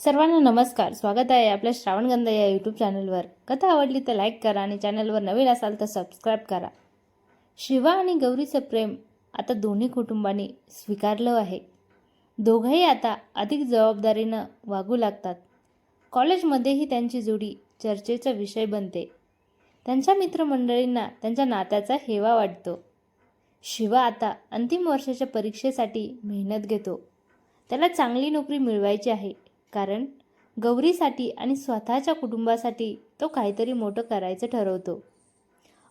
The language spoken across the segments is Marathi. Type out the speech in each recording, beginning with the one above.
सर्वांना नमस्कार. स्वागत आहे आपल्या श्रावणगंधा या यूट्यूब चॅनलवर कथा आवडली तर लाईक करा आणि चॅनलवर नवीन असाल तर सबस्क्राईब करा. शिवा आणि गौरीचं प्रेम आता दोन्ही कुटुंबांनी स्वीकारलं आहे. दोघंही आता अधिक जबाबदारीनं वागू लागतात. कॉलेजमध्येही त्यांची जोडी चर्चेचा विषय बनते. त्यांच्या मित्रमंडळींना त्यांच्या नात्याचा हेवा वाटतो. शिवा आता अंतिम वर्षाच्या परीक्षेसाठी मेहनत घेतो. त्याला चांगली नोकरी मिळवायची आहे. कारण गौरीसाठी आणि स्वतःच्या कुटुंबासाठी तो काहीतरी मोठं करायचं ठरवतो.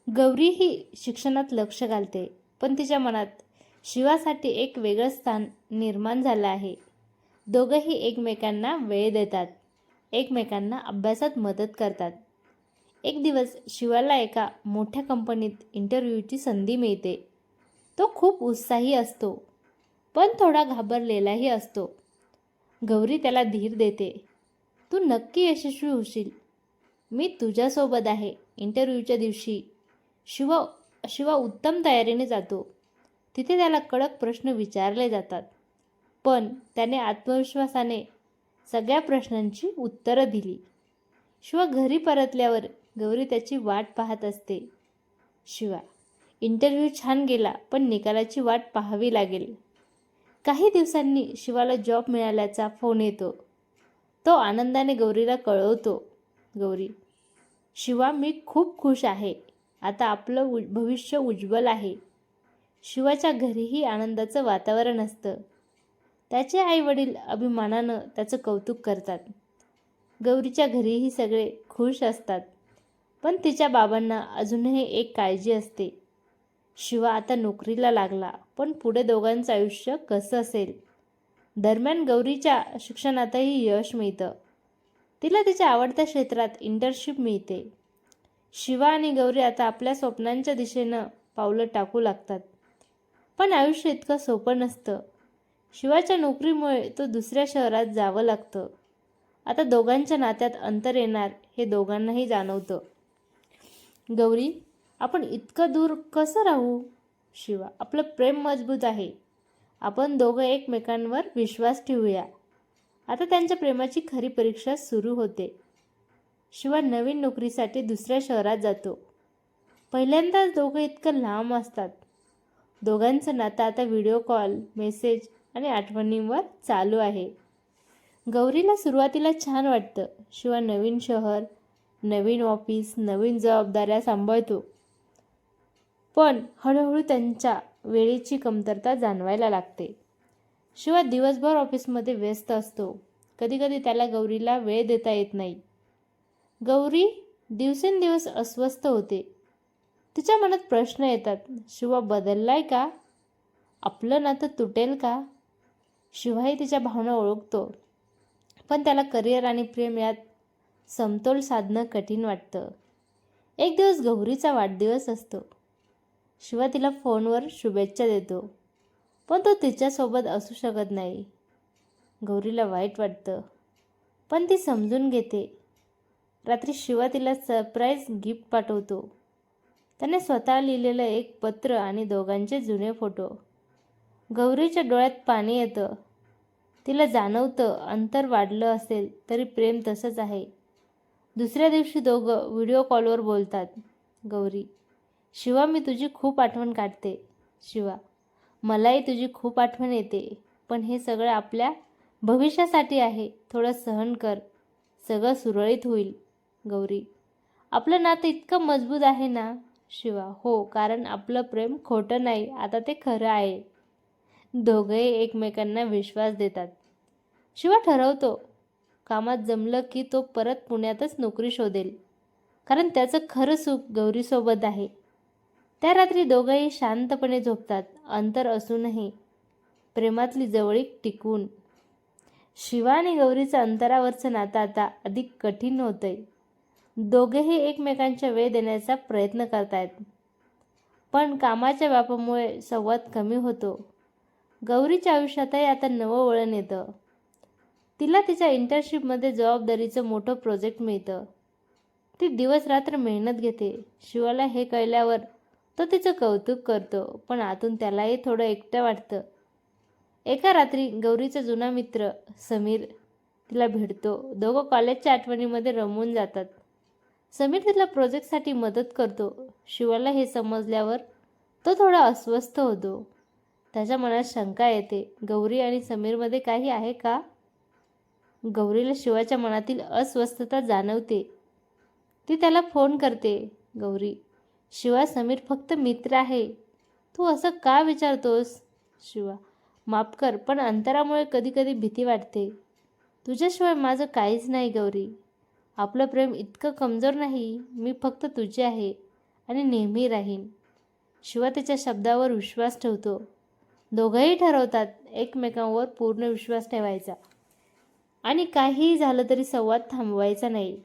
गौरी ही शिक्षणात लक्ष घालते पण तिच्या मनात शिवासाठी एक वेगळं स्थान निर्माण झालं आहे. दोघंही एकमेकांना वेळ देतात एकमेकांना अभ्यासात मदत करतात. एक दिवस शिवाला एका मोठ्या कंपनीत इंटरव्ह्यूची संधी मिळते. तो खूप उत्साही असतो पण थोडा घाबरलेलाही असतो. गौरी त्याला धीर देते. तू नक्की यशस्वी होशील. मी तुझ्यासोबत आहे इंटरव्ह्यूच्या दिवशी. शिवा शिवा उत्तम तयारीने जातो. तिथे त्याला कडक प्रश्न विचारले जातात. पण त्याने आत्मविश्वासाने सगळ्या प्रश्नांची उत्तरं दिली. शिवा घरी परतल्यावर गौरी त्याची वाट पाहत असते. शिवा इंटरव्ह्यू छान गेला पण निकालाची वाट पाहावी लागेल. काही दिवसांनी शिवाला जॉब मिळाल्याचा फोन येतो. तो आनंदाने गौरीला कळवतो. गौरी शिवा मी खूप खुश आहे. आता आपलं उ भविष्य उज्ज्वल आहे. शिवाच्या घरीही आनंदाचं वातावरण असतं. त्याचे आईवडील अभिमानानं त्याचं कौतुक करतात. गौरीच्या घरीही सगळे खुश असतात. पण तिच्या बाबांना अजूनही एक काळजी असते. शिवा आता नोकरीला लागला. पण पुढे दोघांचं आयुष्य कसं असेल? दरम्यान गौरीच्या शिक्षणातही यश मिळतं. तिला तिच्या आवडत्या क्षेत्रात इंटर्नशिप मिळते. शिवा आणि गौरी आता आपल्या स्वप्नांच्या दिशेनं पावलं टाकू लागतात. पण आयुष्य इतकं सोपं नसतं. शिवाच्या नोकरीमुळे तो दुसऱ्या शहरात जावं लागतं. आता दोघांच्या नात्यात अंतर येणार हे दोघांनाही जाणवतं. गौरी आपण इतकं दूर कसं राहू? शिवा आपलं प्रेम मजबूत आहे. आपण दोघं एकमेकांवर विश्वास ठेवूया. आता त्यांच्या प्रेमाची खरी परीक्षा सुरू होते. शिवा नवीन नोकरीसाठी दुसऱ्या शहरात जातो. पहिल्यांदाच दोघं इतकं लांब असतात. दोघांचं नातं आता व्हिडिओ कॉल मेसेज आणि आठवणींवर चालू आहे. गौरीला सुरुवातीला छान वाटतं. शिवा नवीन शहर नवीन ऑफिस नवीन जबाबदाऱ्या सांभाळतो. पण हळूहळू त्यांच्या वेळेची कमतरता जाणवायला लागते. शिवाय दिवसभर ऑफिसमध्ये व्यस्त असतो. कधीकधी त्याला गौरीला वेळ देता येत नाही. गौरी दिवसेंदिवस अस्वस्थ होते. तिच्या मनात प्रश्न येतात शिवा बदललाय का? आपलं नातं तुटेल का? शिवाही तिच्या भावना ओळखतो. पण त्याला करिअर आणि प्रेम यात समतोल साधणं कठीण वाटतं. एक दिवस गौरीचा वाढदिवस असतो. शिवा तिला फोनवर शुभेच्छा देतो. पण तो तिच्यासोबत असू शकत नाही. गौरीला वाईट वाटतं. पण ती समजून घेते. रात्री शिवा तिला सरप्राईज गिफ्ट पाठवतो. त्याने स्वतः लिहिलेलं एक पत्र आणि दोघांचे जुने फोटो गौरीच्या डोळ्यात पाणी येतं. तिला जाणवतं अंतर वाढलं असेल तरी प्रेम तसंच आहे. दुसऱ्या दिवशी दोघं व्हिडिओ कॉलवर बोलतात. गौरी शिवा मी तुझी खूप आठवण काढते. शिवा मलाही तुझी खूप आठवण येते पण हे सगळं आपल्या भविष्यासाठी आहे. थोडं सहन कर. सगळं सुरळीत होईल. गौरी आपलं नातं इतकं मजबूत आहे ना? शिवा हो कारण आपलं प्रेम खोटं नाही. आता ते खरं आहे. दोघंही एकमेकांना विश्वास देतात. शिवा ठरवतो. कामात जमलं की तो परत पुण्यातच नोकरी शोधेल. कारण त्याचं खरं सुख गौरीसोबत आहे. त्या रात्री दोघंही शांतपणे झोपतात. अंतर असूनही प्रेमातली जवळीक टिकून. शिवा आणि गौरीचं अंतरावरचं नातं आता अधिक कठीण होतंय. दोघेही एकमेकांच्या वेळ देण्याचा प्रयत्न करतायत. पण कामाच्या व्यापामुळे संवाद कमी होतो. गौरीच्या आयुष्यातही आता नवं वळण येतं. तिला तिच्या इंटर्नशिपमध्ये जबाबदारीचं मोठं प्रोजेक्ट मिळतं. ती दिवस रात्र मेहनत घेते. शिवाला हे कळल्यावर तो तिचं कौतुक करतो. पण आतून त्यालाही थोडं एकटं वाटतं. एका रात्री गौरीचा जुना मित्र समीर तिला भेटतो. दोघं कॉलेजच्या आठवणीमध्ये रमून जातात. समीर तिला प्रोजेक्टसाठी मदत करतो. शिवाला हे समजल्यावर तो थोडा अस्वस्थ होतो. त्याच्या मनात शंका येते. गौरी आणि समीरमध्ये काही आहे का? गौरीला शिवाच्या मनातील अस्वस्थता जाणवते. ती त्याला फोन करते. गौरी शिवा समीर फक्त मित्र आहे. तू असं का विचारतोस? शिवा माफ कर पण अंतरामुळे कधीकधी भीती वाटते. तुझ्याशिवाय माझं काहीच नाही गौरी. आपलं प्रेम इतकं कमजोर नाही मी फक्त तुझे आहे आणि नेहमी राहीन. शिवा त्याच्या शब्दावर विश्वास ठेवतो. दोघंही ठरवतात एकमेकांवर पूर्ण विश्वास ठेवायचा. आणि काहीही झालं तरी संवाद थांबवायचा नाही.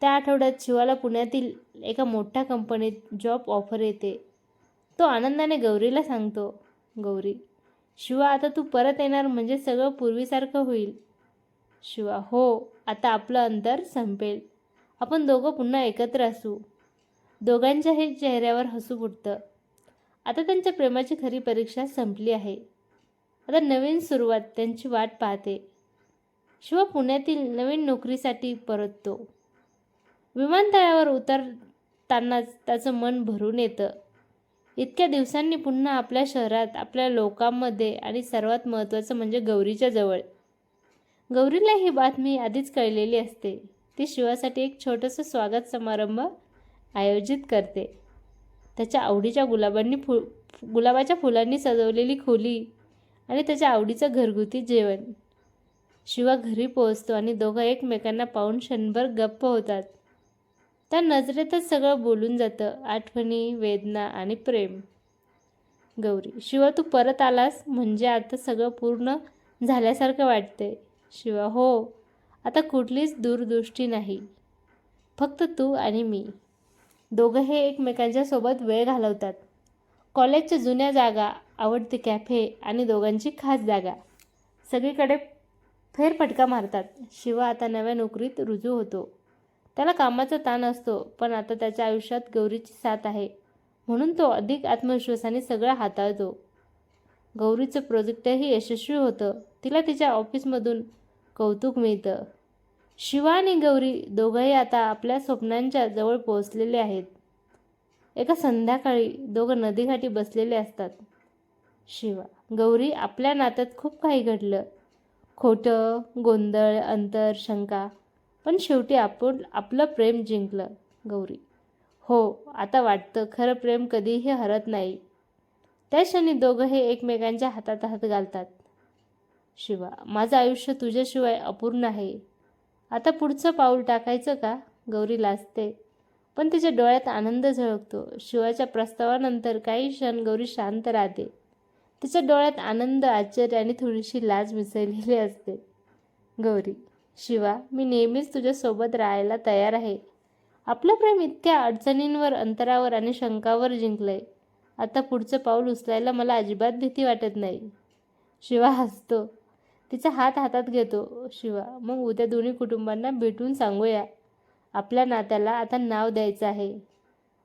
त्या आठवड्यात शिवाला पुण्यातील एका मोठ्या कंपनीत जॉब ऑफर येते. तो आनंदाने गौरीला सांगतो गौरी शिवा आता तू परत येणार म्हणजे सगळं पूर्वीसारखं होईल. शिवा हो आता आपलं अंतर संपेल. आपण दोघं पुन्हा एकत्र असू. दोघांच्याही चेहऱ्यावर हसू फुटतं. आता त्यांच्या प्रेमाची खरी परीक्षा संपली आहे. आता नवीन सुरुवात त्यांची वाट पाहते. शिवा पुण्यातील नवीन नोकरीसाठी परततो. विमानतळावर उतरतानाच त्याचं मन भरून येतं. इतक्या दिवसांनी पुन्हा आपल्या शहरात आपल्या लोकांमध्ये आणि सर्वात महत्त्वाचं म्हणजे गौरीच्या जवळ. गौरीला ही बातमी आधीच कळलेली असते. ती शिवासाठी एक छोटंसं स्वागत समारंभ आयोजित करते. त्याच्या आवडीच्या गुलाबांनी फु गुलाबाच्या फुलांनी सजवलेली खोली आणि त्याच्या आवडीचं घरगुती जेवण. शिवा घरी पोहोचतो आणि दोघं एकमेकांना पाहून क्षणभर गप्प होतात. त्या नजरेतच सगळं बोलून जातं आठवणी वेदना आणि प्रेम. गौरी शिवा तू परत आलास? म्हणजे आता सगळं पूर्ण झाल्यासारखं वाटतंय. शिवा हो. आता कुठलीच दूरदृष्टी नाही. फक्त तू आणि मी. दोघं हे एकमेकांच्या सोबत वेळ घालवतात. कॉलेजच्या जुन्या जागा आवडते कॅफे आणि दोघांची खास जागा. सगळीकडे फेरफटका मारतात. शिवा आता नव्या नोकरीत रुजू होतो. त्याला कामाचा ताण असतो पण आता त्याच्या आयुष्यात गौरीची साथ आहे. म्हणून तो अधिक आत्मविश्वासाने सगळं हाताळतो. गौरीचं प्रोजेक्टही यशस्वी होतं. तिला तिच्या ऑफिसमधून कौतुक मिळतं. शिवा आणि गौरी दोघंही आता आपल्या स्वप्नांच्या जवळ पोहोचलेले आहेत. एका संध्याकाळी दोघं नदीकाठी बसलेले असतात. शिवा गौरी आपल्या नात्यात खूप काही घडलं. खोटं गोंधळ अंतर शंका पण शेवटी आपण आपलं प्रेम जिंकलं गौरी. हो आता वाटतं खरं प्रेम कधीही हरत नाही. त्या क्षणी दोघं हे एकमेकांच्या हातात हात घालतात. शिवा माझं आयुष्य तुझ्याशिवाय अपूर्ण आहे. आता पुढचं पाऊल टाकायचं का? गौरी लाजते. पण तिच्या डोळ्यात आनंद झळकतो. शिवाच्या प्रस्तावानंतर काही क्षण गौरी शांत राहते. तिच्या डोळ्यात आनंद आश्चर्य आणि थोडीशी लाज मिसळलेली असते. गौरी शिवा मी नेहमीच तुझ्यासोबत राहायला तयार आहे. आपलं प्रेम इतक्या अडचणींवर अंतरावर आणि शंकावर जिंकलंय. आता पुढचं पाऊल उचलायला मला अजिबात भीती वाटत नाही. शिवा हसतो. तिचा हात हातात घेतो. शिवा मग उद्या दोन्ही कुटुंबांना भेटून सांगूया. आपल्या नात्याला आता नाव द्यायचं आहे.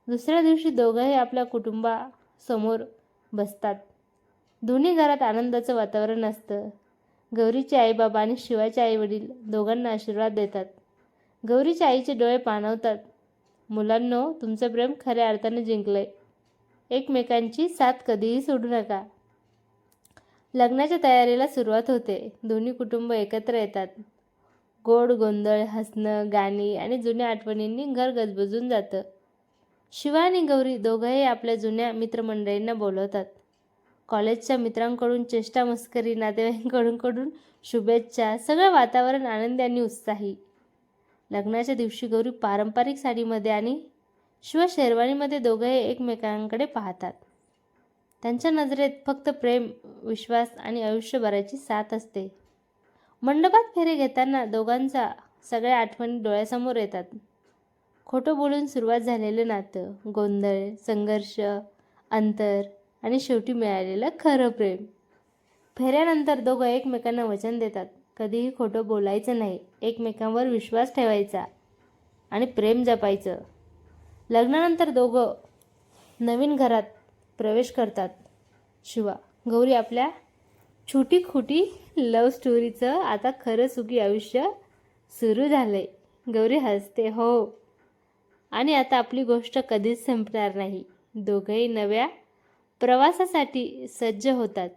दुसऱ्या दिवशी दोघंही आपल्या कुटुंबासमोर बसतात. दोन्ही घरात आनंदाचं वातावरण असतं. गौरीचे आईबाबा आणि शिवाचे आईवडील दोघांना आशीर्वाद देतात. गौरीच्या आईचे डोळे पाणवतात. मुलांनो तुमचं प्रेम खऱ्या अर्थाने जिंकलंय. एकमेकांची साथ कधीही सोडू नका. लग्नाच्या तयारीला सुरुवात होते. दोन्ही कुटुंब एकत्र येतात. गोड गोंधळ हसणं गाणी आणि जुन्या आठवणींनी घर गजबजून जातं. शिवा आणि गौरी दोघंही आपल्या जुन्या मित्रमंडळींना बोलवतात. कॉलेजच्या मित्रांकडून चेष्टा मस्करी नातेवाईकांकडून कडून शुभेच्छा सगळं वातावरण आनंदी आणि उत्साही. लग्नाच्या दिवशी गौरी पारंपरिक साडीमध्ये आणि शिव शेरवानीमध्ये दोघंही एकमेकांकडे पाहतात. त्यांच्या नजरेत फक्त प्रेम विश्वास आणि आयुष्यभराची साथ असते. मंडपात फेरे घेताना दोघांचा सगळ्या आठवणी डोळ्यासमोर येतात. खोटं बोलून सुरुवात झालेलं नातं गोंधळ संघर्ष अंतर आणि शेवटी मिळालेलं खरं प्रेम. फेऱ्यानंतर दोघं एकमेकांना वचन देतात. कधीही खोटं बोलायचं नाही. एकमेकांवर विश्वास ठेवायचा आणि प्रेम जपायचं. लग्नानंतर दोघं नवीन घरात प्रवेश करतात. शिवा गौरी आपल्या छोटी खोटी लव स्टोरीचं आता खरं सुखी आयुष्य सुरू झालं आहे गौरी हसते हो. आणि आता आपली गोष्ट कधीच संपणार नाही. दोघंही नव्या प्रवासासाठी सज्ज होतात.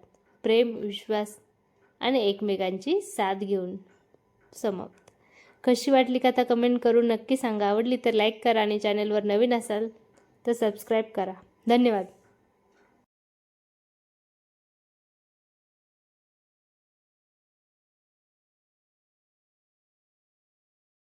प्रेम विश्वास आणि एकमेकांची साथ घेऊन समाप्त. कशी वाटली कथा कमेंट करून नक्की सांगा. आवडली तर लाईक करा आणि चॅनलवर नवीन असाल तर सबस्क्राईब करा. धन्यवाद.